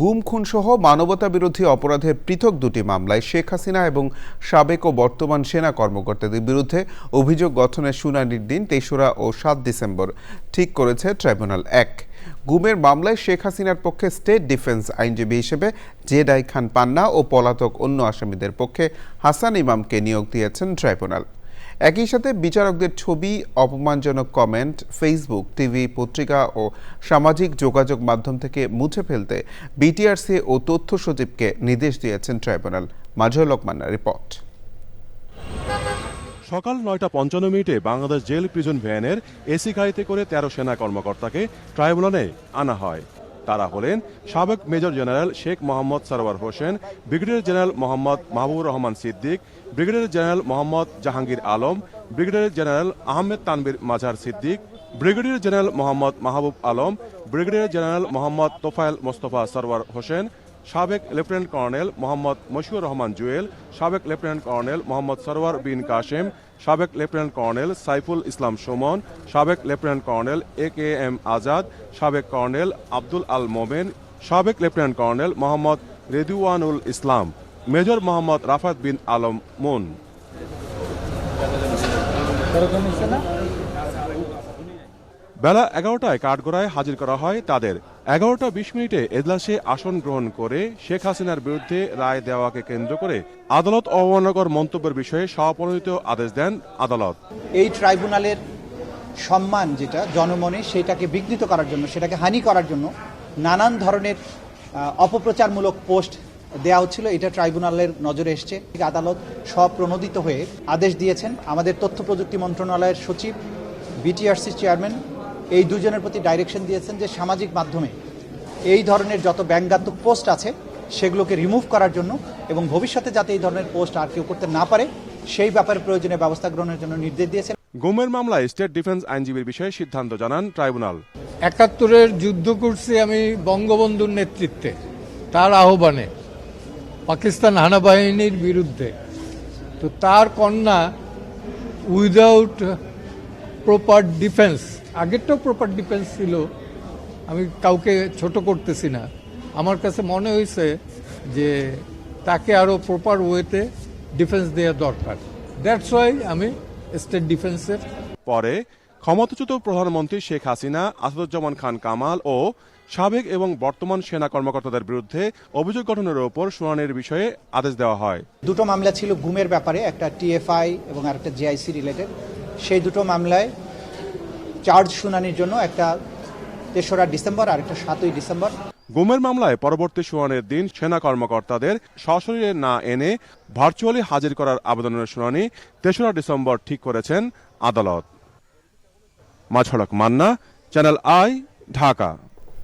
গুম, খুনসহ মানবতা বিরোধী অপরাধের পৃথক দুটি মামলায় শেখ হাসিনা এবং সাবেক ও বর্তমান সেনা কর্মকর্তাদের বিরুদ্ধে অভিযোগ গঠনের শুনানির দিন তেসরা ও সাত ডিসেম্বর, ঠিক করেছে ট্রাইব্যুনাল এক। গুমের মামলায় শেখ হাসিনার পক্ষে স্টেট ডিফেন্স আইনজীবী হিসেবে জেডাই খান পান্না ও পলাতক অন্য আসামিদের পক্ষে হাসান ইমামকে নিয়োগ দিয়েছেন ট্রাইব্যুনাল। একই সাথে বিচারকদের ছবি, অপমানজনক কমেন্ট ফেসবুক টিভি পত্রিকা ও সামাজিক যোগাযোগ মাধ্যম থেকে মুছে ফেলতে বিটিআরসি ও তথ্য সচিবকে নির্দেশ দিয়েছেন ট্রাইব্যুনাল। মাজহুল লোকমান্নার রিপোর্ট। সকাল নয়টা পঞ্চান্ন মিনিটে বাংলাদেশ জেল প্রিজন ভ্যানের এসি গাড়িতে করে তেরো সেনা কর্মকর্তাকে ট্রাইব্যুনালে আনা হয়। তারা হলেন সাবেক major general Sheikh Mohammad Sarwar Hossain, brigadier general Mohammad Mahbubur Rahman Siddique, brigadier general Mohammad Jahangir Alam, brigadier general Ahmed Tanvir Mazhar Siddique, brigadier general Mohammad Mahbub Alam, brigadier general Mohammad Tofail Mostafa Sarwar Hossain সাবেক lieutenant colonel Mohammad Moshiur Rahman Jewel, সাবেক lieutenant colonel Mohammad Sarwar Bin Kashem, সাবেক lieutenant colonel Saiful Islam Sumon, সাবেক lieutenant colonel A K M Azad, সাবেক colonel Abdul আল মোমেন, সাবেক lieutenant colonel Mohammad Redwanul Islam, major Mohammad Rafat Bin Alam Moon. বেলা এগারোটায় কাঠগড়ায় হাজির করা হয় তাদের। এগারোটা বিশ মিনিটে এজলাসে আসন গ্রহণ করে শেখ হাসিনার বিরুদ্ধে রায় দেওয়াকে কেন্দ্র করে আদালত অবমাননাকর মন্তব্যের বিষয়ে স্বপ্রণোদিত আদেশ দেন আদালত। এই ট্রাইব্যুনালের সম্মান যেটা, জনমনে সেটাকে বিঘ্নিত করার জন্য, সেটাকে হানি করার জন্য নানান ধরনের অপপ্রচারমূলক পোস্ট দেওয়া হচ্ছিল। এটা ট্রাইব্যুনালের নজরে এসছে। আদালত স্বপ্রণোদিত হয়ে আদেশ দিয়েছেন। আমাদের তথ্য প্রযুক্তি মন্ত্রণালয়ের সচিব, বিটিআরসি চেয়ারম্যান এই দুজনের প্রতি ডাইরেকশন দিয়েছেন যে সামাজিক মাধ্যমে এই ধরনের যত ব্যঙ্গাত্মক পোস্ট আছে সেগুলোকে রিমুভ করার জন্য এবং ভবিষ্যতে যাতে এই ধরনের পোস্ট আর কেউ করতে না পারে সেই ব্যাপারে প্রয়োজনীয় ব্যবস্থা গ্রহণের জন্য নির্দেশ দিয়েছেন। গুমের মামলায় স্টেট ডিফেন্স আইনজীবীর বিষয়ে সিদ্ধান্ত জানান ট্রাইব্যুনাল। একাত্তরের যুদ্ধ করছি আমি বঙ্গবন্ধুর নেতৃত্বে তার আহ্বানে পাকিস্তান হানাবাহিনীর বিরুদ্ধে। তো তার কন্যা উইদাউট প্রপার ডিফেন্স আগেরটাও প্রপার ডিফেন্স ছিল। আমি কাউকে ছোট করতেছি না। আমার কাছে মনে হয়েছে যে তাকে আরও প্রপার ওয়েতে ডিফেন্স দেওয়া দরকার। দ্যাটস ওয়াই আমি স্টেট ডিফেন্সের পরে ক্ষমতাচ্যুত প্রধানমন্ত্রী শেখ হাসিনা আসাদুজ্জামান খান কামাল ও সাবেক এবং বর্তমান সেনা কর্মকর্তাদের বিরুদ্ধে অভিযোগ গঠনের ওপর শুনানির বিষয়ে আদেশ দেওয়া হয়। দুটো মামলা ছিল গুমের ব্যাপারে একটা টিএফআই এবং আরেকটা জিআইসি রিলেটেড সেই দুটো মামলায় চার্জ শুনানির জন্য একটা তেসরা ডিসেম্বর আর একটা সাতই ডিসেম্বর। গুমের মামলায় পরবর্তী শুনানির দিন সেনা কর্মকর্তাদের সশরীরে না এনে ভার্চুয়ালি হাজির করার আবেদনের শুনানি তেসরা ডিসেম্বর ঠিক করেছেন আদালত। মাছড়ক মান্না, চ্যানেল আই, ঢাকা।